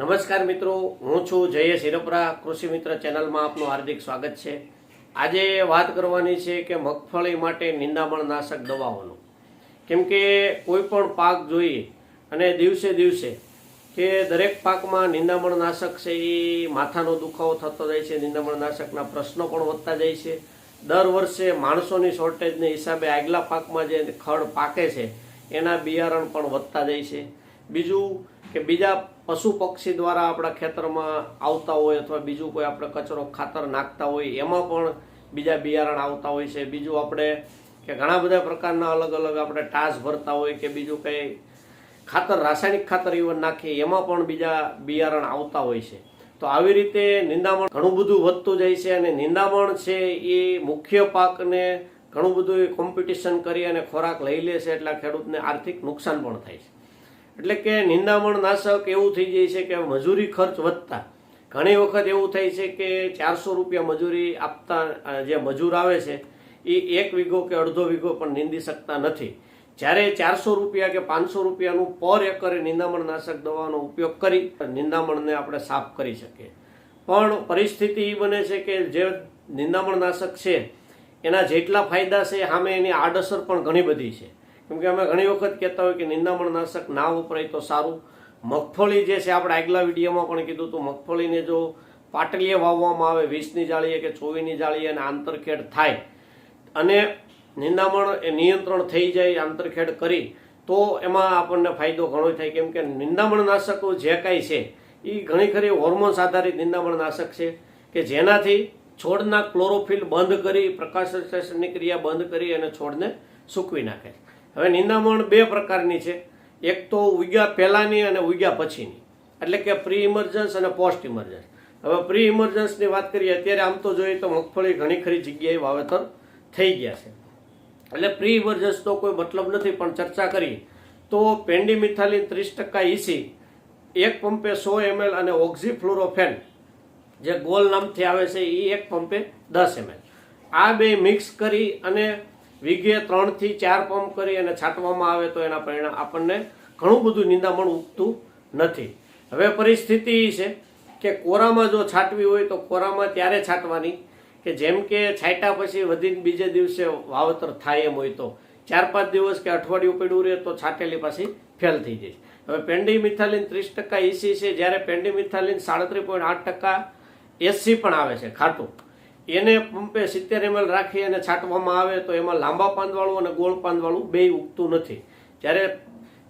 નમસ્કાર મિત્રો, હું છું જયેશ હિરપરા, કૃષિ મિત્ર ચેનલમાં આપનું હાર્દિક સ્વાગત છે. આજે વાત કરવાની છે કે મગફળી માટે નિંદામણ નાશક દવાઓનું. કેમ કે કોઈ પણ પાક જોઈએ અને દિવસે દિવસે કે દરેક પાકમાં નિંદામણ નાશક છે એ માથાનો દુખાવો થતો જાય છે, નિંદામણ નાશકના પ્રશ્નો પણ વધતા જાય છે. દર વર્ષે માણસોની શોર્ટેજને હિસાબે આગલા પાકમાં જે ખડ પાકે છે, એના બિયારણ પણ વધતા જાય છે. બીજું કે બીજા પશુ પક્ષી દ્વારા આપણા ખેતરમાં આવતા હોય અથવા બીજું કોઈ આપણે કચરો ખાતર નાખતા હોય, એમાં પણ બીજા બિયારણ આવતા હોય છે. બીજું આપણે કે ઘણા બધા પ્રકારના અલગ અલગ આપણે ટાસ ભરતા હોય કે બીજું કંઈ ખાતર, રાસાયણિક ખાતર ઇવન નાખીએ, એમાં પણ બીજા બિયારણ આવતા હોય છે. તો આવી રીતે નિંદામણ ઘણું બધું વધતું જાય છે અને નિંદામણ છે એ મુખ્ય પાકને ઘણું બધું કોમ્પિટિશન કરી અને ખોરાક લઈ લે છે એટલે ખેડૂતને આર્થિક નુકસાન પણ થાય છે. એટલે કે નિંદામણ નાશક એવું થઈ જાય છે કે મજૂરી ખર્ચ વધતા. ઘણી વખત એવું થાય છે કે ચારસો રૂપિયા મજૂરી આપતા જે મજૂર આવે છે, એ એક વીઘો કે અડધો વીઘો પણ નીંદી શકતા નથી. જ્યારે ચારસો રૂપિયા કે પાંચસો રૂપિયાનું પર એકરે નિંદામણ નાશક દવાનો ઉપયોગ કરી, નિંદામણને આપણે સાફ કરી શકીએ. પણ પરિસ્થિતિ એ બને છે કે જે નિંદામણ નાશક છે, એના જેટલા ફાયદા છે સામે એની આડઅસર પણ ઘણી બધી છે. કેમ કે અમે ઘણી વખત કહેતા હોય કે નિંદામણ નાશક ના વપરાય તો સારું. મગફળી જે છે, આપણે આગલા વિડીયોમાં પણ કીધું હતું, મગફળીને જો પાટલીએ વાવવામાં આવે, વીસની જાળીએ કે ચોવીસની જાળીએ અને આંતરખેડ થાય, અને નિંદામણ એ નિયંત્રણ થઈ જાય, આંતરખેડ કરી, તો એમાં આપણને ફાયદો ઘણો થાય. કેમ કે નિંદામણ નાશકો જે કાંઈ છે એ ઘણી ખરી હોર્મોન્સ આધારિત નિંદામણ નાશક છે, કે જેનાથી છોડના ક્લોરોફિલ બંધ કરી, પ્રકાશ ક્રિયા બંધ કરી અને છોડને સૂકવી નાખે છે. હવે નિંદામણ બે પ્રકારની છે. એક તો ઉગ્યા પહેલાંની અને ઉગ્યા પછીની. એટલે કે પ્રી ઇમરજન્સ અને પોસ્ટ ઇમરજન્સ હવે પ્રી ઇમરજન્સની વાત કરીએ, અત્યારે આમ તો જોઈએ તો મગફળી ઘણી ખરી જગ્યાએ વાવેતર થઈ ગયા છે. એટલે પ્રી ઇમરજન્સ તો કોઈ મતલબ નથી, પણ ચર્ચા કરી તો પેન્ડીમિથાલિન ત્રીસ ટકા ઇસી એક પંપે સો એમએલ અને ઓક્ઝીફ્લોરોફેન, જે ગોલ નામથી આવે છે એ એક પંપે દસ એમએલ આ બે મિક્સ કરી અને વીઘે ત્રણથી ચાર પંપ કરી અને છાંટવામાં આવે તો એના પરિણામ આપણને ઘણું બધું નિંદામણ ઉગતું નથી. હવે પરિસ્થિતિ એ છે કે કોરામાં જો છાંટવી હોય તો કોરામાં ત્યારે છાંટવાની કે જેમ કે છાંટ્યા પછી વધીને બીજે દિવસે વાવતર થાય એમ હોય તો. ચાર પાંચ દિવસ કે અઠવાડિયું પડ્યું રહે તો છાંટેલી પાછી ફેલ થઈ જાય હવે પેન્ડી મિથાલિન ત્રીસ ટકા ઇસી છે, જ્યારે પેન્ડી મિથાલિન સાડત્રીસ પોઈન્ટ આઠ ટકા એસી પણ આવે છે ખાટું. એને પંપે સિત્તેર એમએલ રાખી અને છાંટવામાં આવે તો એમાં લાંબા પાંદવાળું અને ગોળ પાંદવાળું બેય ઉગતું નથી. જ્યારે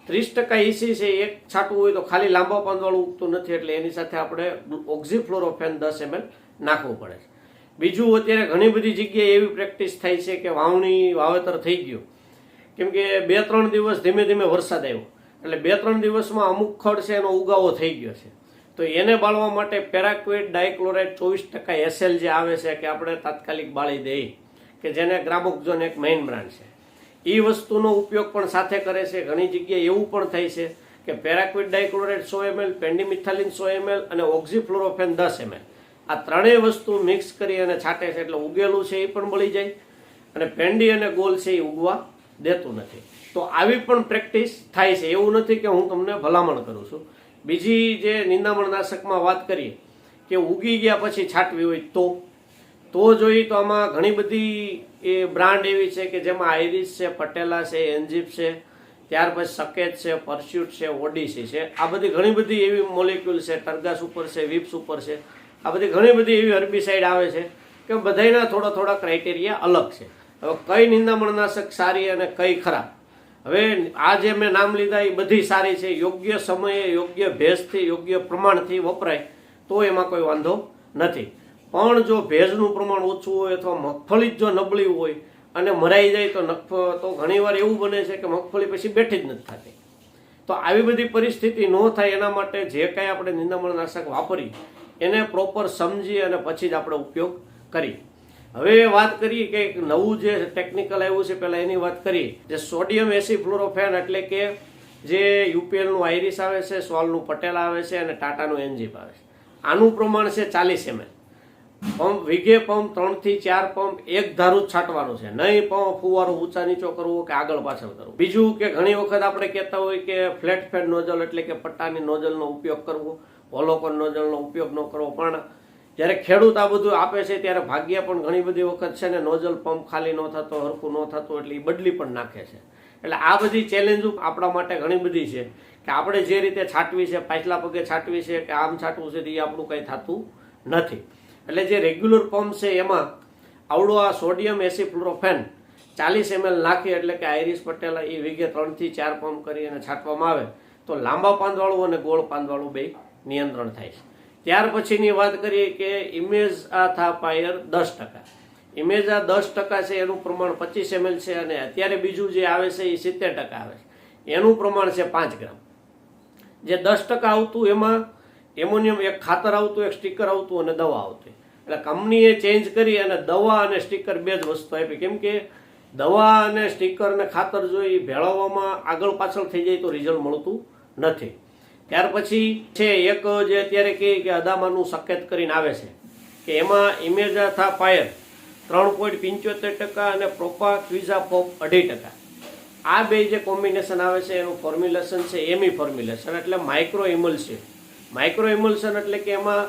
ત્રીસ ટકા ઇસી છે, એક છાંટવું હોય તો ખાલી લાંબા પાંદવાળું ઉગતું નથી, એટલે એની સાથે આપણે ઓક્ઝીફ્લોરોફેન દસ એમએલ નાખવું પડે છે. બીજું અત્યારે ઘણી બધી જગ્યાએ એવી પ્રેક્ટિસ થાય છે કે વાવણી, વાવેતર થઈ ગયું. કેમ કે બે ત્રણ દિવસ ધીમે ધીમે વરસાદ આવ્યો. એટલે બે ત્રણ દિવસમાં અમુક ખડ છે એનો ઉગાવો થઈ ગયો છે. તો એને બાળવા માટે પેરાક્વેટ ડાયક્લોરાઇડ ચોવીસ ટકા એસએલ જે આવે છે કે આપણે તાત્કાલિક બાળી દઈએ, કે જેને ગ્રામોક્ઝોન એક મેઇન બ્રાન્ડ છે. એ વસ્તુનો ઉપયોગ પણ સાથે કરે છે. ઘણી જગ્યાએ એવું પણ થાય છે કે પેરાક્વિટ ડાયક્લોરાઇડ સો એમએલ, પેન્ડીમિથાલિન સો એમએલ અને ઓક્ઝીફ્લોરોફેન દસ એમએલ. આ ત્રણેય વસ્તુ મિક્સ કરી અને છાંટે છે એટલે ઉગેલું છે એ પણ બળી જાય અને પેન્ડી અને ગોલ છે એ ઉગવા દેતું નથી. તો આવી પણ પ્રેક્ટિસ થાય છે. એવું નથી કે હું તમને ભલામણ કરું છું. બીજી જે નિંદામણનાશકમાં વાત કરીએ, કે ઉગી ગયા પછી છાંટવી હોય તો? તો જોઈએ તો આમાં ઘણી બધી એ બ્રાન્ડ એવી છે કે જેમાં આઈરિસ છે, પટેલા છે, એન્જીપ છે, ત્યાર પછી સકેત છે, પરસ્યુટ છે, ઓડીસી છે. આ બધી ઘણી બધી એવી મોલિક્યુલ છે, ટર્ગાસ ઉપર છે, વિપ્સ ઉપર છે. આ બધી ઘણી બધી એવી હર્બિસાઇડ આવે છે કે બધાયના થોડા થોડા ક્રાઇટેરિયા અલગ છે. હવે કઈ નિંદામણનાશક સારી અને કઈ ખરાબ? હવે આ જે મેં નામ લીધા એ બધી સારી છે. યોગ્ય સમયે, યોગ્ય ભેજથી, યોગ્ય પ્રમાણથી વપરાય તો એમાં કોઈ વાંધો નથી. પણ જો ભેજનું પ્રમાણ ઓછું હોય અથવા મગફળી જ નબળી હોય અને મરાઈ જાય તો નફ, તો ઘણીવાર એવું બને છે કે મગફળી પછી બેઠી જ નથી થતી. તો આવી બધી પરિસ્થિતિ ન થાય એના માટે જે કાંઈ આપણે નિંદામણનાશક વાપરી એને પ્રોપર સમજી અને પછી જ આપણે ઉપયોગ કરીએ. હવે વાત કરીએ કે એક નવું જે ટેકનિકલ આવ્યું છે, પહેલાં એની વાત કરીએ. જે સોડિયમ એસી ફ્લોરોફેન એટલે કે જે યુપીએલનું આઈરિસ આવે છે સોલનું પટેલ આવે છે અને ટાટાનું એનજીપ આવે છે. આનું પ્રમાણ છે ચાલીસ એમએલ. પંપ, વિઘે પંપ, ત્રણથી ચાર પંપ, એક ધારું જ છાંટવાનું છે. નહીં પંપ ફુવારો ઊંચા નીચો કરવો કે આગળ પાછળ કરવો. બીજું કે ઘણી વખત આપણે કહેતા હોય કે ફ્લેટ ફેડ નોઝલ એટલે કે પટ્ટાની નોઝલનો ઉપયોગ કરવો હોલોકોન નોઝલનો ઉપયોગ ન કરવો, પણ જ્યારે ખેડૂત આ બધું આપે છે, ત્યારે ભાગ્ય પણ ઘણી બધી વખત છે ને, નોઝલ પંપ ખાલી ન થતો, હરખું ન થતું, એટલે એ બદલી પણ નાખે છે. એટલે આ બધી ચેલેન્જો આપણા માટે ઘણી બધી છે કે આપણે જે રીતે છાંટવી છે, પાછલા પગે છાંટવી છે કે આમ છાંટવું છે એ આપણું કંઈ થતું નથી. એટલે જે રેગ્યુલર પંપ છે, એમાં આવડો આ સોડિયમ એસિફ્લોરોફેન ચાલીસ એમએલ નાખી, એટલે કે આઈરિસ પટેલ એ વીઘે ત્રણથી ચાર પંપ કરી અને છાંટવામાં આવે, તો લાંબા પાંદવાળું અને ગોળ પાંદવાળું બે નિયંત્રણ થાય છે. ત્યાર પછીની વાત કરીએ કે ઇમેજ આ થા પાયર દસ ટકા. ઇમેજ આ દસ ટકા છે, એનું પ્રમાણ પચીસ એમએલ છે અને અત્યારે બીજું જે આવે છે એ સિત્તેર ટકા આવે છે. એનું પ્રમાણ છે પાંચ ગ્રામ. જે દસ ટકા આવતું એમાં એમોનિયમ એક ખાતર આવતું, એક સ્ટીકર આવતું અને દવા આવતી. એટલે કંપનીએ ચેન્જ કરી અને દવા અને સ્ટીકર બે જ વસ્તુ આપી. કેમ કે દવા અને સ્ટીકર અને ખાતર જો એ ભેળવવામાં આગળ પાછળ થઈ જાય તો રિઝલ્ટ મળતું નથી. ત્યાર પછી છે એક જે અત્યારે કહે કે અદામાનું સકેત કરીને આવે છે, કે એમાં ઇમેજાથા પાયર ત્રણ પોઈન્ટ પંચોતેર ટકા અને પ્રોપા ક્વિઝા પોપ અઢી ટકા. આ બે જે કોમ્બિનેશન આવે છે, એનું ફોર્મ્યુલેશન છે, એમી ફોર્મ્યુલેશન, એટલે માઇક્રો ઇમલ્શન માઇક્રો ઇમલ્શન એટલે કે એમાં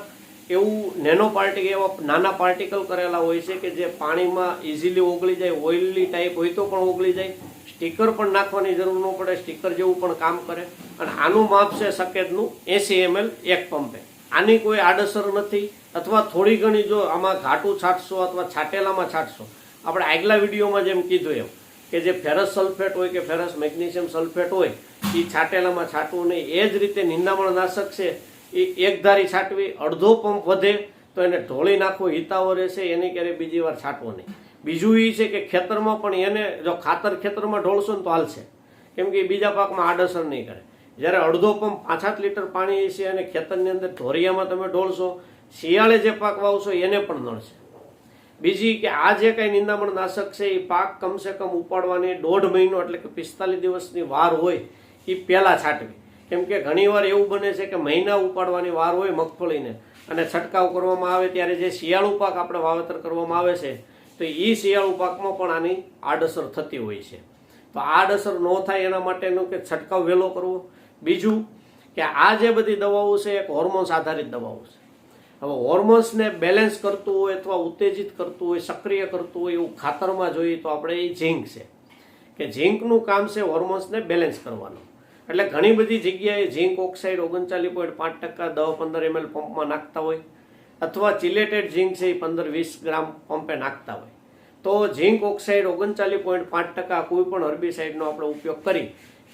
એવું નેનો પાર્ટિક એવા નાના પાર્ટિકલ કરેલા હોય છે કે જે પાણીમાં ઇઝીલી ઓગળી જાય ઓઇલી ટાઈપ હોય તો પણ ઓગળી જાય. સ્ટીકર પણ નાખવાની જરૂર ન પડે, સ્ટીકર જેવું પણ કામ કરે. અને આનું માપ છે સકેતનું એસી એમએલ એક પંપે. આની કોઈ આડઅસર નથી, અથવા થોડી ઘણી જો આમાં ઘાટું છાંટશો અથવા છાંટેલામાં છાંટશો. આપણે આગલા વિડીયોમાં જેમ કીધું એમ, કે જે ફેરસ સલ્ફેટ હોય કે ફેરસ મેગ્નેશિયમ સલ્ફેટ હોય એ છાંટેલામાં છાંટવું નહીં એ જ રીતે નિંદામણ નાશક છે એ એક ધારી છાંટવી, અડધો પંપ વધે, તો એને ઢોળી નાખવો હિતાવો રહેશે, એની ક્યારેય બીજી વાર છાંટવો નહીં. બીજું એ છે કે ખેતરમાં પણ એને જો ખાતર ખેતરમાં ઢોળશો ને તો હાલશે. કેમ કે બીજા પાકમાં આડઅસર નહીં કરે. જ્યારે અડધો પંપ પાંચ સાત લીટર પાણી છે અને ખેતરની અંદર ઢોરિયામાં તમે ઢોળશો, શિયાળે જે પાક વાવશો એને પણ નડશે. બીજી કે આ જે કંઈ નિંદામણ નાશક છે એ પાક કમસે કમ ઉપાડવાની દોઢ મહિનો એટલે કે પિસ્તાલીસ દિવસની વાર હોય એ પહેલાં છાંટવી. કેમ કે ઘણીવાર એવું બને છે કે મહિના ઉપાડવાની વાર હોય મગફળીને, અને છંટકાવ કરવામાં આવે ત્યારે જે શિયાળુ પાક આપણે વાવેતર કરવામાં આવે છે તો એ શિયાળુ પાકમાં પણ આની આડઅસર થતી હોય છે. તો આડઅસર ન થાય એના માટેનું કે છંટકાવ વહેલો કરવો. બીજું કે આ જે બધી દવાઓ છે, એક હોર્મોન્સ આધારિત દવાઓ છે. હવે હોર્મોન્સને બેલેન્સ કરતું હોય અથવા ઉત્તેજિત કરતું હોય, સક્રિય કરતું હોય એવું ખાતરમાં જોઈએ તો આપણે એ ઝીંક છે. કે ઝીંકનું કામ છે હોર્મોન્સને બેલેન્સ કરવાનું. એટલે ઘણી બધી જગ્યાએ ઝીંક ઓક્સાઇડ ઓગણચાલીસ પોઈન્ટ પાંચ ટકા દસ પંદર એમએલ પંપમાં નાખતા હોય. અથવા ચિલેટેડ ઝીંક છે એ પંદર વીસ ગ્રામ પંપે નાખતા હોય. તો ઝીંક ઓક્સાઇડ ઓગણચાલીસ પોઈન્ટ પાંચ ટકા કોઈ પણ હર્બિસાઇડનો આપણે ઉપયોગ કરી,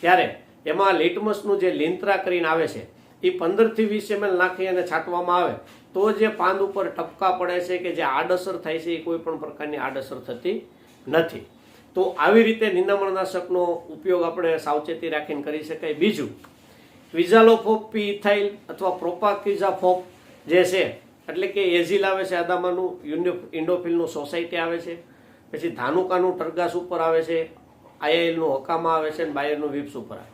ત્યારે એમાં લિટમસનું જે લીંતરા કરીને આવે છે, એ પંદરથી વીસ એમએલ નાખી અને છાંટવામાં આવે, તો જે પાંદ ઉપર ટપકા પડે છે કે જે આડઅસર થાય છે એ કોઈ પણ પ્રકારની આડઅસર થતી નથી. તો આવી રીતે નિંદામણનાશકનો ઉપયોગ આપણે સાવચેતી રાખીને કરી શકાય. બીજું ક્વિઝાલોફોપ પી ઇથાઇલ અથવા પ્રોપાક્વિઝાફોપ જે છે એટલે કે એઝિલ આવે છે આદામાનું ઇન્ડોફિલનું સોસાયટી આવે છે. પછી ધાનુકાનું ટરગાસ ઉપર આવે છે, આઈઆઈએલનું હકામાં આવે છે અને બાયરનું વિપ્સ ઉપર આવે.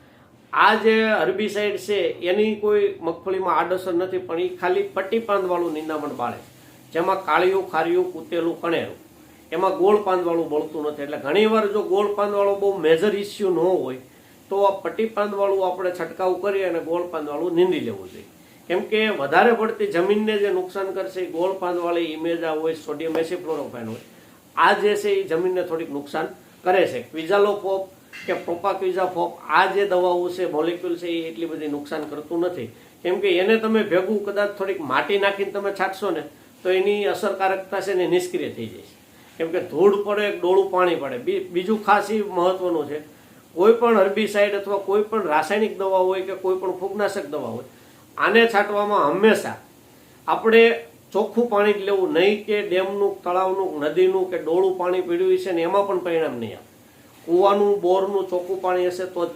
આ જે હર્બિસાઇડ છે, એની કોઈ મગફળીમાં આડઅસર નથી, પણ એ ખાલી પટ્ટી પાંદવાળું નિંદામણ બાળે જેમાં કાળિયું, ખારિયું, કૂતેલું, કણેરું. એમાં ગોળ પાંદવાળું બળતું નથી. એટલે ઘણીવાર જો ગોળ પાંદવાળો બહુ મેજર ઇસ્યુ ન હોય, તો આ પટ્ટી પાંદવાળું આપણે છંટકાવ કરી અને ગોળ પાંદવાળું નીંદી લેવું જોઈએ. કેમ કે વધારે પડતી જમીનને જે નુકસાન કરશે, એ ગોળ પાંદવાળી ઇમેજા હોય, સોડિયમ એસિફ્લોરોફાઇન હોય, આ જે છે એ જમીનને થોડીક નુકસાન કરે છે. ક્વિઝાલોફોપ કે પ્રોપાક્વિઝાફોપ, આ જે દવાઓ છે, મોલિક્યુલ છે, એ એટલી બધી નુકસાન કરતું નથી. કેમ કે એને તમે ભેગું કદાચ થોડીક માટી નાખીને તમે છાંટશો ને, તો એની અસરકારકતા છે ને નિષ્ક્રિય થઈ જશે. કેમ કે ધૂળ પડે, ડોળું પાણી પડે. બીજું ખાસ એ મહત્વનું છે, કોઈ પણ હર્બિસાઇડ અથવા કોઈ પણ રાસાયણિક દવા હોય કે કોઈ પણ ફૂગનાશક દવા હોય આને છાંટવામાં હંમેશા આપણે ચોખ્ખું પાણી જ લેવું નહીં કે ડેમનું, તળાવનું, નદીનું કે ડોળું પાણી પીડ્યું છે ને એમાં પણ પરિણામ નહીં આવે. કૂવાનું, બોરનું ચોખ્ખું પાણી હશે તો જ